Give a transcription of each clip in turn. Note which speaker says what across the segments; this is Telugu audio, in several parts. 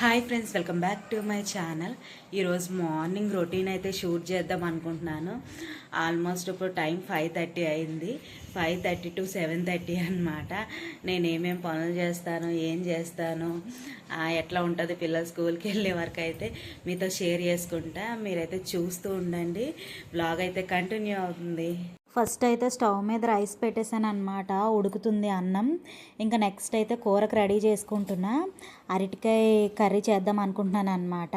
Speaker 1: Hi friends welcome back to my channel ఈరోజు మార్నింగ్ రొటీన్ అయితే షూట్ చేద్దాం అనుకుంటున్నాను. ఆల్మోస్ట్ ఇప్పుడు టైం ఫైవ్ థర్టీ అయింది. Five thirty to seven thirty అనమాట నేను ఏమేం పనులు చేస్తాను ఏం చేస్తాను ఎట్లా ఉంటుంది పిల్లలు స్కూల్కి వెళ్ళే వరకు అయితే మీతో షేర్ చేసుకుంటా. మీరైతే చూస్తూ ఉండండి. బ్లాగ్ అయితే కంటిన్యూ అవుతుంది.
Speaker 2: ఫస్ట్ అయితే స్టవ్ మీద రైస్ పెట్టేశాను అనమాట ఉడుకుతుంది అన్నం. ఇంకా నెక్స్ట్ అయితే కూరకు రెడీ చేసుకుంటున్నా. అరటికాయ కర్రీ చేద్దాం అనుకుంటున్నాను అనమాట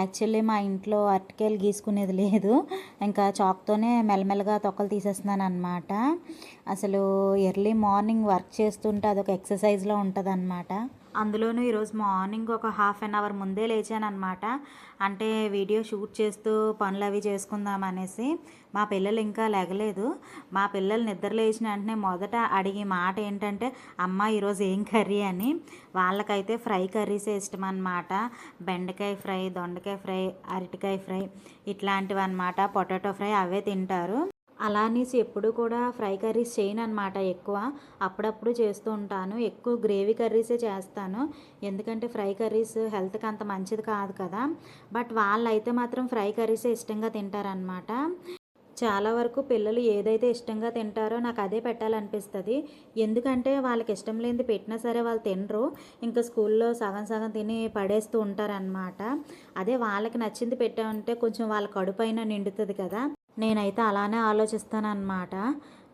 Speaker 2: యాక్చువల్లీ మా ఇంట్లో అరటికాయలు గీసుకునేది లేదు. ఇంకా చాక్తోనే మెల్లమెల్లగా తొక్కలు తీసేస్తున్నాను అనమాట అసలు ఎర్లీ మార్నింగ్ వర్క్ చేస్తుంటే అదొక ఎక్సర్సైజ్లో ఉంటుంది అనమాట అందులోనూ ఈరోజు మార్నింగ్ ఒక హాఫ్ అన్ అవర్ ముందే లేచాను అనమాట అంటే వీడియో షూట్ చేస్తూ పనులు అవి చేసుకుందాం అనేసి మా పిల్లలు ఇంకా లెగలేదు. మా పిల్లలు నిద్ర లేచిన వెంటనే మొదట అడిగే మాట ఏంటంటే అమ్మ ఈరోజు ఏం కర్రీ? అని. వాళ్ళకైతే ఫ్రై కర్రీసే ఇష్టం అనమాట బెండకాయ ఫ్రై దొండకాయ ఫ్రై అరటికాయ ఫ్రై ఇట్లాంటివి అనమాట పొటాటో ఫ్రై అవే తింటారు. అలా అనేసి ఎప్పుడు కూడా ఫ్రై కర్రీస్ చేయను అనమాట ఎక్కువ. అప్పుడప్పుడు చేస్తూ ఉంటాను. ఎక్కువ గ్రేవీ కర్రీసే చేస్తాను. ఎందుకంటే ఫ్రై కర్రీస్ హెల్త్కి అంత మంచిది కాదు కదా. బట్ వాళ్ళైతే మాత్రం ఫ్రై కర్రీసే ఇష్టంగా తింటారనమాట చాలా వరకు పిల్లలు ఏదైతే ఇష్టంగా తింటారో నాకు అదే పెట్టాలనిపిస్తుంది. ఎందుకంటే వాళ్ళకి ఇష్టం లేనిది పెట్టినా సరే వాళ్ళు తినరు. ఇంకా స్కూల్లో సగం సగం తిని పడేస్తూ ఉంటారనమాట అదే వాళ్ళకి నచ్చింది పెట్టామంటే కొంచెం వాళ్ళ కడుపైన నిండుతుంది కదా. నేనైతే అలానే ఆలోచిస్తాను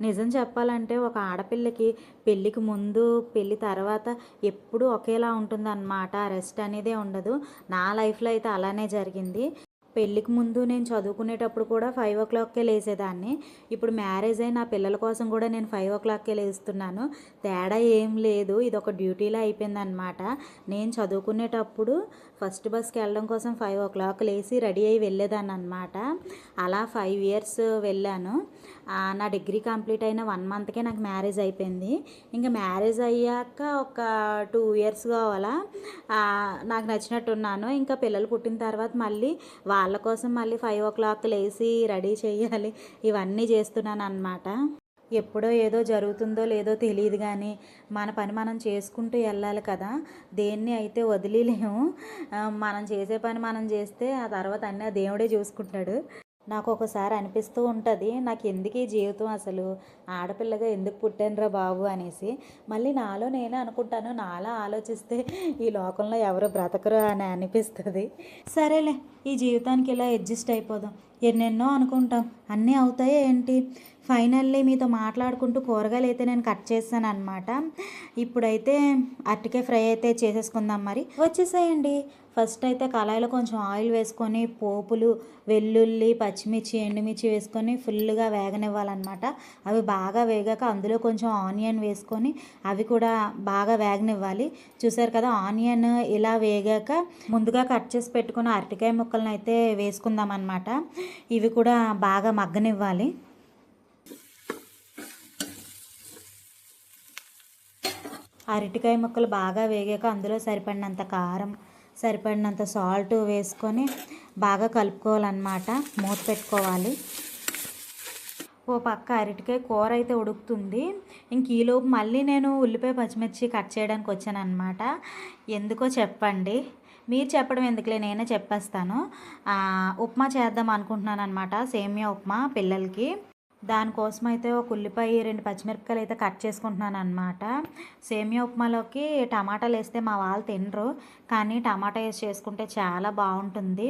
Speaker 2: నిజం చెప్పాలంటే ఒక ఆడపిల్లకి పెళ్ళికి ముందు పెళ్ళి తర్వాత ఎప్పుడూ ఒకేలా ఉంటుందన్నమాట. రెస్ట్ అనేదే ఉండదు. నా లైఫ్లో అయితే అలానే జరిగింది. పెళ్ళికి ముందు నేను చదువుకునేటప్పుడు కూడా ఫైవ్ ఓ క్లాక్కే లేచేదాన్ని. ఇప్పుడు మ్యారేజ్ అయి నా పిల్లల కోసం కూడా నేను ఫైవ్ ఓ క్లాక్కే లేస్తున్నాను. తేడా ఏం లేదు. ఇది ఒక డ్యూటీలా అయిపోయిందనమాట నేను చదువుకునేటప్పుడు ఫస్ట్ బస్కి వెళ్ళడం కోసం ఫైవ్ ఓ క్లాక్ లేచి రెడీ అయ్యి వెళ్ళేదాన్ని అనమాట అలా ఫైవ్ ఇయర్స్ వెళ్ళాను. నా డిగ్రీ కంప్లీట్ అయిన వన్ మంత్కే నాకు మ్యారేజ్ అయిపోయింది. ఇంకా మ్యారేజ్ అయ్యాక ఒక టూ ఇయర్స్ కావాలా నాకు నచ్చినట్టున్నాను. ఇంకా పిల్లలు పుట్టిన తర్వాత మళ్ళీ వాళ్ళ కోసం మళ్ళీ ఫైవ్ ఓ క్లాక్ లేచి రెడీ చేయాలి. ఇవన్నీ చేస్తున్నాను అనమాట ఎప్పుడో ఏదో జరుగుతుందో లేదో తెలియదు కానీ మన పని మనం చేసుకుంటూ వెళ్ళాలి కదా. దేన్ని అయితే వదిలేము మనం చేసే పని మనం చేస్తే ఆ తర్వాత అన్నీ ఆ దేవుడే చూసుకుంటాడు. నాకు ఒకసారి అనిపిస్తూ ఉంటుంది నాకు ఎందుకు ఈ జీవితం అసలు? ఆడపిల్లగా ఎందుకు పుట్టానురా బాబు అనేసి. మళ్ళీ నాలో నేనే అనుకుంటాను నాలా ఆలోచిస్తే ఈ లోకంలో ఎవరు బ్రతకరు అని అనిపిస్తుంది. సరేలే ఈ జీవితానికి ఇలా అడ్జస్ట్ అయిపోదాం. ఎన్నెన్నో అనుకుంటాం. అన్నీ అవుతాయి ఏంటి? ఫైనల్లీ మీతో మాట్లాడుకుంటూ కూరగాయలు అయితే నేను కట్ చేస్తాను అనమాట ఇప్పుడైతే అరటికాయ ఫ్రై అయితే చేసేసుకుందాం మరి. వచ్చేసేయండి. ఫస్ట్ అయితే కళాయిలో కొంచెం ఆయిల్ వేసుకొని పోపులు వెల్లుల్లి పచ్చిమిర్చి ఎండుమిర్చి వేసుకొని ఫుల్గా వేగనివ్వాలన్నమాట. అవి బాగా వేగాక అందులో కొంచెం ఆనియన్ వేసుకొని అవి కూడా బాగా వేగనివ్వాలి. చూసారు కదా ఆనియన్ ఇలా వేగాక ముందుగా కట్ చేసి పెట్టుకున్న అరటికాయ ముక్కలను అయితే వేసుకుందాం అనమాట ఇవి కూడా బాగా మగ్గనివ్వాలి. అరటికాయ ముక్కలు బాగా వేగాక అందులో సరిపడినంత కారం సరిపడినంత సాల్ట్ వేసుకొని బాగా కలుపుకోవాలన్నమాట. మూత పెట్టుకోవాలి. ఓ పక్క అరటికాయ కూర అయితే ఉడుకుతుంది. ఇంక ఈలోపు మళ్ళీ నేను ఉల్లిపాయ పచ్చిమిర్చి కట్ చేయడానికి వచ్చాను అనమాట ఎందుకో చెప్పండి. మీరు చెప్పడం ఎందుకులే నేనే చెప్పేస్తాను. ఉప్మా చేద్దాం అనుకుంటున్నాను అనమాట సేమియా ఉప్మా పిల్లలకి. దానికోసం అయితే ఒక ఉల్లిపాయ రెండు పచ్చిమిరపకాయలు అయితే కట్ చేసుకుంటున్నాను అనమాట సేమియా ఉప్మాలోకి టమాటాలు వేస్తే మా వాళ్ళు తినరు కానీ టమాటా వేసి చేసుకుంటే చాలా బాగుంటుంది.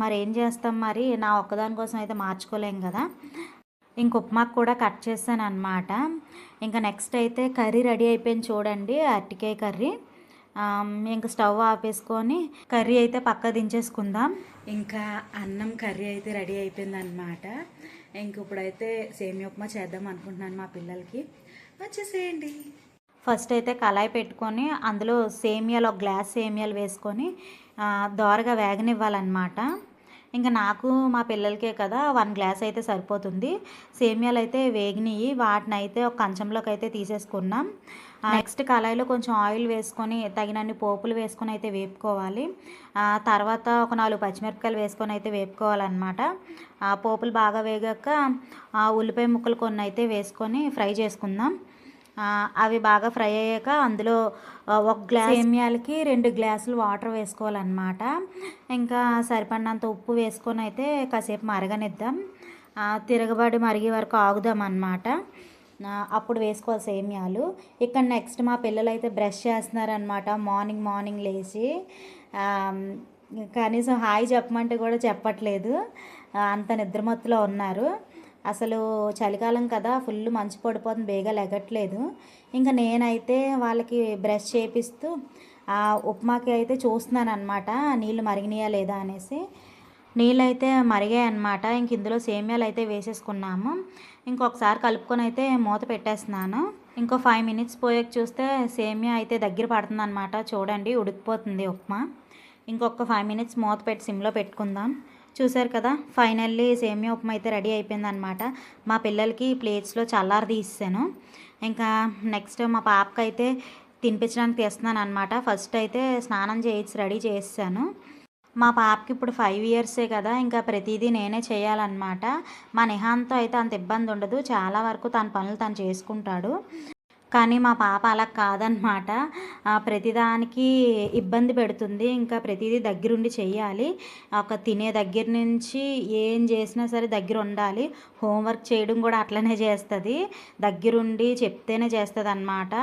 Speaker 2: మరి ఏం చేస్తాం మరి? నా ఒక్కదాని కోసం అయితే మార్చుకోలేం కదా. ఇంక ఉప్మాకు కూడా కట్ చేశాను అనమాట ఇంకా నెక్స్ట్ అయితే కర్రీ రెడీ అయిపోయింది చూడండి అరటికాయ కర్రీ. ఇంక స్టవ్ ఆపేసుకొని కర్రీ అయితే పక్క దించేసుకుందాం.
Speaker 1: ఇంకా అన్నం కర్రీ అయితే రెడీ అయిపోయింది అనమాట ఇంక ఇప్పుడైతే సేమియా ఉప్మా చేద్దాం అనుకుంటున్నాను మా పిల్లలకి. వచ్చేసేయండి.
Speaker 2: ఫస్ట్ అయితే కళాయి పెట్టుకొని అందులో సేమియాలు ఒక గ్లాస్ సేమియాలు వేసుకొని దోరగా వేగనివ్వాలన్నమాట. ఇంకా నాకు మా పిల్లలకే కదా వన్ గ్లాస్ అయితే సరిపోతుంది. సేమియాలు అయితే వేగినాయి వాటిని అయితే ఒక కంచంలోకి అయితే తీసేసుకున్నాం. నెక్స్ట్ కళాయిలో కొంచెం ఆయిల్ వేసుకొని తగినన్ని పోపులు వేసుకొని అయితే వేపుకోవాలి. తర్వాత ఒక నాలుగు పచ్చిమిరపకాయలు వేసుకొని అయితే వేపుకోవాలన్నమాట. ఆ పోపులు బాగా వేగాక ఆ ఉల్లిపాయ ముక్కలు కొన్ని అయితే వేసుకొని ఫ్రై చేసుకుందాం. అవి బాగా ఫ్రై అయ్యాక అందులో ఒక గ్లాస్ సేమియాలకి రెండు గ్లాసులు వాటర్ వేసుకోవాలన్నమాట. ఇంకా సరిపడినంత ఉప్పు వేసుకొని అయితే కాసేపు మరగనిద్దాం. తిరగబడి మరిగే వరకు ఆగుదాం అన్నమాట అప్పుడు వేసుకోవాలి సేమియాలు. ఇక్కడ నెక్స్ట్ మా పిల్లలు అయితే బ్రష్ చేస్తున్నారనమాట మార్నింగ్ మార్నింగ్ లేచి కనీసం హాయ్ చెప్పమంటే కూడా చెప్పట్లేదు. అంత నిద్రమత్తులో ఉన్నారు. అసలు చలికాలం కదా ఫుల్ మంచు పడిపోతుంది బేగా లెగట్లేదు. ఇంకా నేనైతే వాళ్ళకి బ్రష్ చేపిస్తూ ఆ ఉప్మాకి అయితే చూస్తున్నాను అనమాట నీళ్ళు మరిగినాయా లేదా అనేసి. నీళ్ళైతే మరిగాయి అనమాట ఇంక ఇందులో సేమియాలు అయితే వేసేసుకున్నాము. ఇంకొకసారి కలుపుకొని అయితే మూత పెట్టేస్తున్నాను. ఇంకో ఫైవ్ మినిట్స్ పోయాక చూస్తే సేమియా అయితే దగ్గర పడుతుంది అనమాట చూడండి ఉడికిపోతుంది ఉప్మా. ఇంకొక ఫైవ్ మినిట్స్ మూత పెట్టి సిమ్లో పెట్టుకుందాం. చూసారు కదా ఫైనల్లీ సేమియా ఉప్మా అయితే రెడీ అయిపోయిందనమాట మా పిల్లలకి ప్లేట్స్లో చల్లారి తీసాను ఇంకా నెక్స్ట్ మా పాపకైతే తినిపించడానికి తీస్తున్నాను అనమాట ఫస్ట్ అయితే స్నానం చేయించి రెడీ చేసాను మా పాపకి ఇప్పుడు ఫైవ్ ఇయర్సే కదా ఇంకా ప్రతిదీ నేనే చేయాలన్నమాట. మా నిహాన్తో అయితే అంత ఇబ్బంది ఉండదు చాలా వరకు తన పనులు తను చేసుకుంటాడు. కానీ మా పాప అలా కాదనమాట. ప్రతిదానికి ఇబ్బంది పెడుతుంది. ఇంకా ప్రతిదీ దగ్గరుండి చెయ్యాలి. ఒక తినే దగ్గర నుంచి ఏం చేసినా సరే దగ్గర ఉండాలి. హోంవర్క్ చేయడం కూడా అట్లనే చేస్తుంది. దగ్గరుండి చెప్తేనే చేస్తుంది అనమాట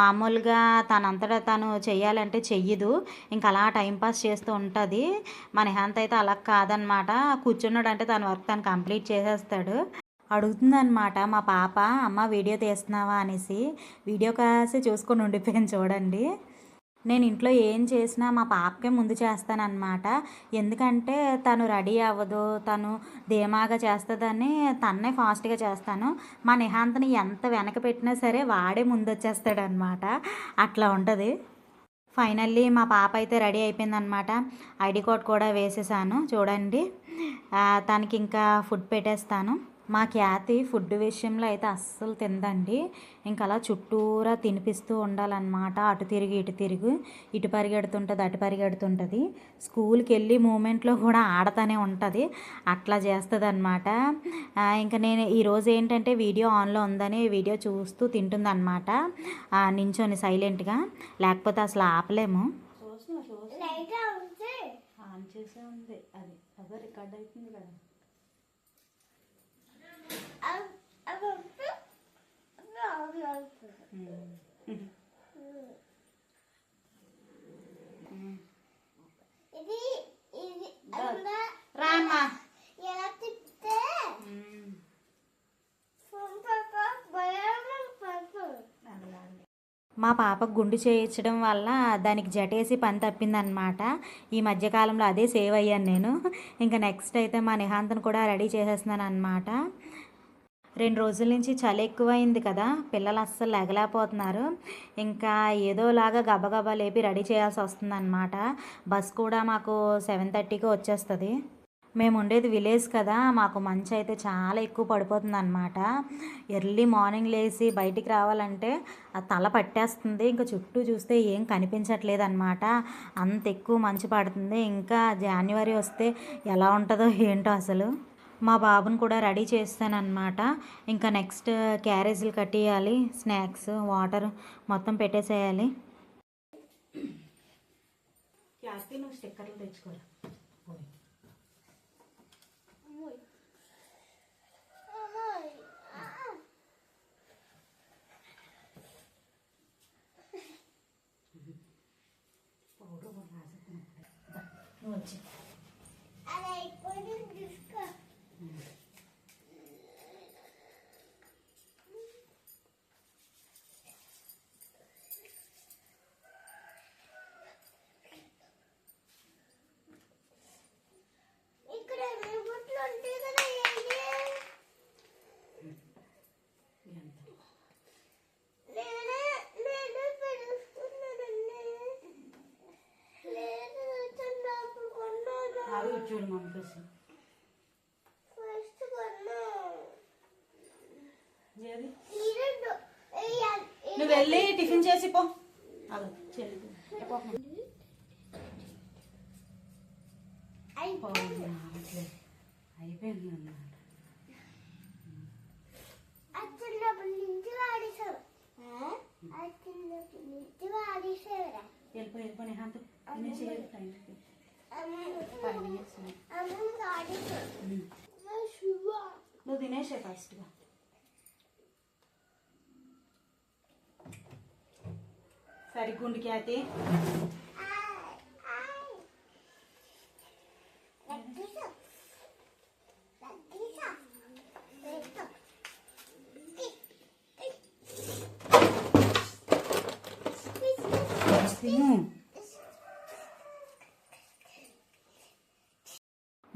Speaker 2: మామూలుగా తనంతటా తను చెయ్యాలంటే చెయ్యదు. ఇంకా అలా టైంపాస్ చేస్తూ ఉంటుంది. మన హెంత్ అయితే అలా కాదనమాట. కూర్చున్నాడు అంటే తన వర్క్ తను కంప్లీట్ చేసేస్తాడు. అడుగుతుందనమాట మా పాప అమ్మ వీడియో తీస్తున్నావా? అనేసి వీడియో కాసి చూసుకొని ఉండిపోయాను చూడండి. నేను ఇంట్లో ఏం చేసినా మా పాపకే ముందు చేస్తానన్నమాట. ఎందుకంటే తను రెడీ అవ్వదు తను ధీమాగా చేస్తుందని తన్నే ఫాస్ట్గా చేస్తాను. మా నిహాంతని ఎంత వెనక పెట్టినా సరే వాడే ముందు వచ్చేస్తాడనమాట అట్లా ఉంటుంది. ఫైనల్లీ మా పాప అయితే రెడీ అయిపోయిందనమాట ఐడి కార్డ్ కూడా వేసేసాను. చూడండి. తనకి ఇంకా ఫుడ్ పెట్టేస్తాను. మా ఖ్యాతి ఫుడ్ విషయంలో అయితే అస్సలు తిందండి ఇంకా అలా చుట్టూరా తినిపిస్తూ ఉండాలన్నమాట. అటు తిరిగి ఇటు తిరిగి. ఇటు పరిగెడుతుంటుంది అటు పరిగెడుతుంటుంది. స్కూల్కి వెళ్ళి మూమెంట్లో కూడా ఆడతానే ఉంటుంది. అట్లా చేస్తుంది అనమాట ఇంకా నేను ఈరోజు ఏంటంటే వీడియో ఆన్లో ఉందని వీడియో చూస్తూ తింటుందన్నమాట. ఆ, నించొని సైలెంట్గా. లేకపోతే అసలు ఆపలేము. ఆన్ చేసే ఉంది. అది అదే రికార్డ్ అవుతుంది కదా
Speaker 3: ఇది ఇది
Speaker 2: రామ్మా
Speaker 3: ఎలా తిప్పితే ఫోన్ పక్క భయం పడుతుంది
Speaker 2: మా పాపకు గుండు చేయించడం వల్ల దానికి జటేసి పని తప్పిందనమాట ఈ మధ్యకాలంలో అదే సేవ్ అయ్యాను నేను. ఇంకా నెక్స్ట్ అయితే మా నిహాంతను కూడా రెడీ చేసేస్తున్నాను అనమాట రెండు రోజుల నుంచి చలి ఎక్కువైంది కదా పిల్లలు అస్సలు లేగలేకపోతున్నారు. ఇంకా ఏదోలాగా గబగబా లేపి రెడీ చేయాల్సి వస్తుందన్నమాట. బస్ కూడా మాకు సెవెన్ థర్టీకి వచ్చేస్తుంది. మేము ఉండేది విలేజ్ కదా మాకు మంచు అయితే చాలా ఎక్కువ పడిపోతుంది అనమాట ఎర్లీ మార్నింగ్ లేచి బయటికి రావాలంటే ఆ తల పట్టేస్తుంది ఇంకా చుట్టూ చూస్తే ఏం కనిపించట్లేదు అనమాట అంత ఎక్కువ మంచు పడుతుంది ఇంకా జనవరి వస్తే ఎలా ఉంటుందో ఏంటో అసలు. మా బాబుని కూడా రెడీ చేస్తానన్నమాట. ఇంకా నెక్స్ట్ క్యారేజీలు కట్టేయాలి స్నాక్స్ వాటర్ మొత్తం పెట్టేసేయాలి. నువ్వు స్టిక్కర్లు తెచ్చుకోరా నువ్వు వచ్చి
Speaker 3: అలా
Speaker 2: చూడు మమ్మీ
Speaker 3: కోసం
Speaker 2: నువ్వు వెళ్ళి టిఫిన్ చేసి పో. అదే చెల్లి
Speaker 3: అయిపోయింది.
Speaker 2: అన్నమాట
Speaker 3: వెళ్ళిపోయి వెళ్ళిపోయి హాంతు. నేను
Speaker 2: వెళ్ళిపో నిహాంత్ తినేసి వెళ్ళు టైం
Speaker 3: అమ్మ
Speaker 2: ఫైవ్ మినిట్స్
Speaker 3: అమ్మ గాడి శుభ
Speaker 2: నువ్వు తినేసే ఫస్ట్గా సరిగ్గుండు ఖ్యాతి తిను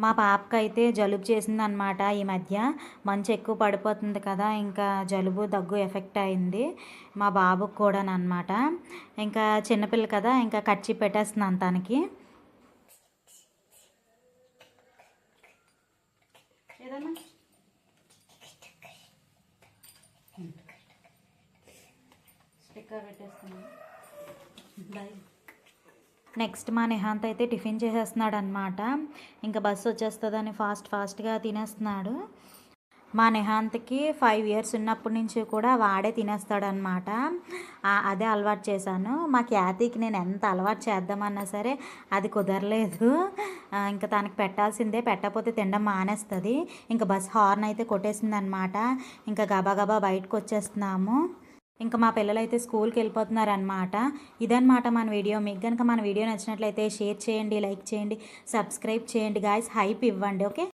Speaker 2: మా పాపకి అయితే జలుబు చేసింది అనమాట ఈ మధ్య. మంచు ఎక్కువ పడిపోతుంది కదా ఇంకా జలుబు దగ్గు ఎఫెక్ట్ అయింది మా బాబుకు కూడానమాట ఇంకా చిన్నపిల్ల కదా ఇంకా కచ్చి పెట్టేస్తున్నాను తనకి. ఏదన్నా స్టిక్కర్ పెట్టేస్తున్నాను. నెక్స్ట్ మా నిహాంత్ అయితే టిఫిన్ చేసేస్తున్నాడు అనమాట ఇంకా బస్సు వచ్చేస్తుందని ఫాస్ట్ ఫాస్ట్గా తినేస్తున్నాడు. మా నిహాంత్కి ఫైవ్ ఇయర్స్ ఉన్నప్పటి నుంచి కూడా వాడే తినేస్తాడనమాట అదే అలవాటు చేశాను. మా ఖ్యాతికి నేను ఎంత అలవాటు చేద్దామన్నా సరే అది కుదరలేదు. ఇంకా తనకి పెట్టాల్సిందే. పెట్టకపోతే తినడం మానేస్తుంది. ఇంకా బస్ హార్న్ అయితే కొట్టేసింది అనమాట ఇంకా గబాగబా బయటకు వచ్చేస్తున్నాము ఇంకా మా పిల్లలు అయితే స్కూల్కి వెళ్ళిపోతున్నారు అనమాట ఇదన్నమాట మన వీడియో. మీకు కనుక మన వీడియో నచ్చినట్లయితే షేర్ చేయండి లైక్ చేయండి సబ్స్క్రైబ్ చేయండి. గాయస్ హైప్ ఇవ్వండి ఓకే?